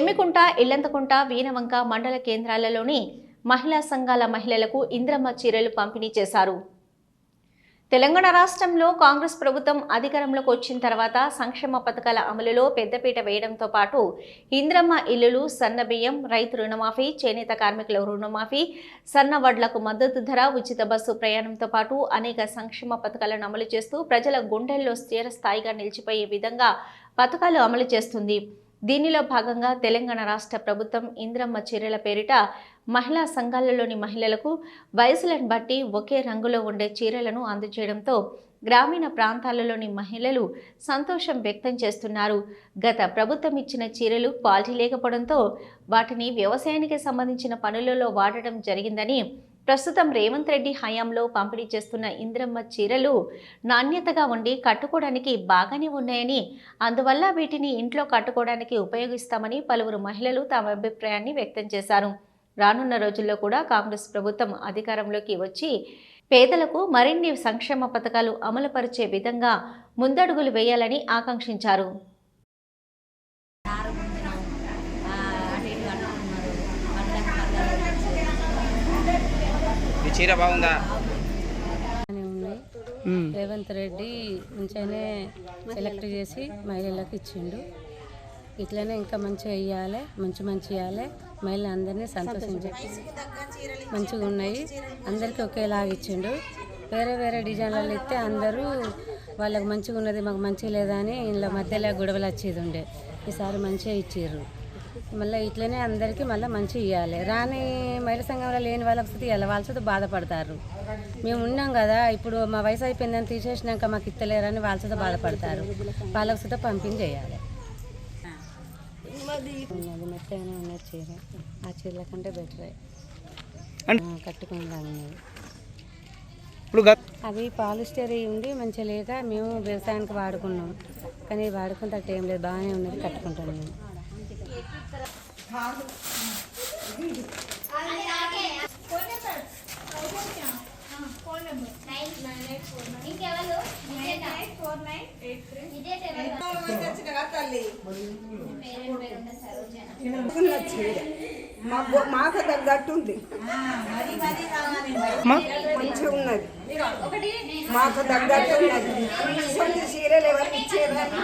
జమ్మికుంట ఇల్లంతకుంట వీనవంక మండల కేంద్రాలలోని మహిళా సంఘాల మహిళలకు ఇంద్రమ్మ చీరలు పంపిణీ చేశారు. తెలంగాణ రాష్ట్రంలో కాంగ్రెస్ ప్రభుత్వం అధికారంలోకి వచ్చిన తర్వాత సంక్షేమ పథకాల అమలులో పెద్దపీట వేయడంతో పాటు ఇంద్రమ్మ ఇల్లులు సన్న బియ్యం రైతు రుణమాఫీ చేనేత కార్మికుల రుణమాఫీ సన్న వడ్లకు మద్దతు ధర ఉచిత బస్సు ప్రయాణంతో పాటు అనేక సంక్షేమ పథకాలను అమలు చేస్తూ ప్రజల గుండెల్లో స్థిరస్థాయిగా నిలిచిపోయే విధంగా పథకాలు అమలు చేస్తుంది. దీనిలో భాగంగా తెలంగాణ రాష్ట్ర ప్రభుత్వం ఇంద్రమ్మ చీరల పేరిట మహిళా సంఘాలలోని మహిళలకు వయసులను బట్టి ఒకే రంగులో ఉండే చీరలను అందజేయడంతో గ్రామీణ ప్రాంతాలలోని మహిళలు సంతోషం వ్యక్తం చేస్తున్నారు. గత ప్రభుత్వం ఇచ్చిన చీరలు క్వాలిటీ లేకపోవడంతో వాటిని వ్యవసాయానికి సంబంధించిన పనులలో వాడటం జరిగిందని ప్రస్తుతం రేవంత్ రెడ్డి హయాంలో పంపిణీ చేస్తున్న ఇంద్రమ్మ చీరలు నాణ్యతగా ఉండి కట్టుకోవడానికి బాగానే ఉన్నాయని అందువల్ల వీటిని ఇంట్లో కట్టుకోవడానికి ఉపయోగిస్తామని పలువురు మహిళలు తమ అభిప్రాయాన్ని వ్యక్తం చేశారు. రానున్న రోజుల్లో కూడా కాంగ్రెస్ ప్రభుత్వం అధికారంలోకి వచ్చి పేదలకు మరిన్ని సంక్షేమ పథకాలు అమలుపరిచే విధంగా ముందడుగులు వేయాలని ఆకాంక్షించారు. చీర బాగుందా? రేవంత్ రెడ్డి మంచిగానే సెలెక్ట్ చేసి మహిళలకు ఇచ్చిండు. ఇట్లనే ఇంకా మంచిగా ఇవ్వాలి మంచి మంచి ఇవ్వాలి మహిళలు అందరినీ సంతోషించాలి మంచిగా ఉన్నాయి. అందరికీ ఒకేలాగా ఇచ్చిండు. వేరే వేరే డిజైన్లలో ఇస్తే అందరూ వాళ్ళకి మంచిగా ఉన్నది మాకు మంచిగా లేదా అని ఇంట్లో మధ్యలో గొడవలు వచ్చేది ఉండే. ఈసారి మంచిగా ఇచ్చిర్రు. మళ్ళీ ఇట్లనే అందరికీ మళ్ళీ మంచిగా ఇవ్వాలి రాని మహిళా సంఘంలో లేని వాళ్ళకి వస్తుంది ఇవ్వాలి వాళ్ళ వస్తే బాధపడతారు. మేము ఉన్నాం కదా ఇప్పుడు మా వయసు అయిపోయిందని తీసేసినాక మాకు ఇస్తలేరని వాళ్ళ వస్తే బాధపడతారు. వాళ్ళకి వస్తే పంపిణీ చేయాలి ఉన్నది మెత్తగానే ఉన్నది చీర ఆ చీరల కంటే బెటరే ఇప్పుడు గత అది పాలిస్టర్ ఉంది మంచిగా లేక మేము వ్యవసాయానికి వాడుకున్నాం. కానీ వాడుకుంటే అట్ట ఏం లేదు బాగానే ఉన్నది కట్టుకుంటాం మేము. మాకు మాకు తగ్గట్టు ఉంది మంచిగా ఉన్నది. మాకు తగ్గట్టు ఉన్నది. చీరలు ఎవరికి ఇచ్చేదని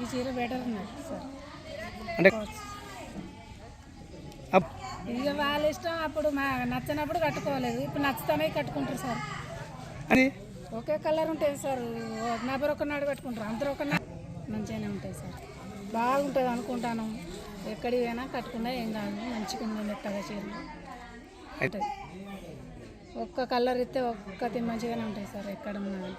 ఈ చీర బెటర్ ఉన్నది సార్ అంటే ఇక వాళ్ళ ఇష్టం అప్పుడు మా నచ్చనప్పుడు కట్టుకోలేదు. ఇప్పుడు నచ్చుతానే కట్టుకుంటారు సార్ అది ఒకే కలర్ ఉంటుంది సార్ నబర్ ఒక నాడు పెట్టుకుంటారు అందరూ ఒక నాడు మంచిగానే ఉంటాయి సార్ బాగుంటుంది అనుకుంటాను. ఎక్కడికి పోయినా కట్టుకున్నా ఏం కాదు మంచిగా ఉంది మెత్తగా చీరలు ఉంటుంది ఒక్క కలర్ ఇస్తే ఒక్కటి మంచిగానే ఉంటాయి సార్ ఎక్కడ ఉన్నది.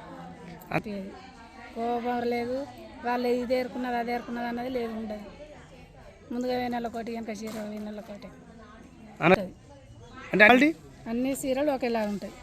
కోపం లేదు వాళ్ళు ఇది ఏరుకున్నది అది ఏరుకున్నది అన్నది లేదు ఉండదు. ముందుగా వేనెల కోటి వెనక చీర వేనెల కోటి. అంటే అన్ని చీరలు ఒకేలా ఉంటాయి.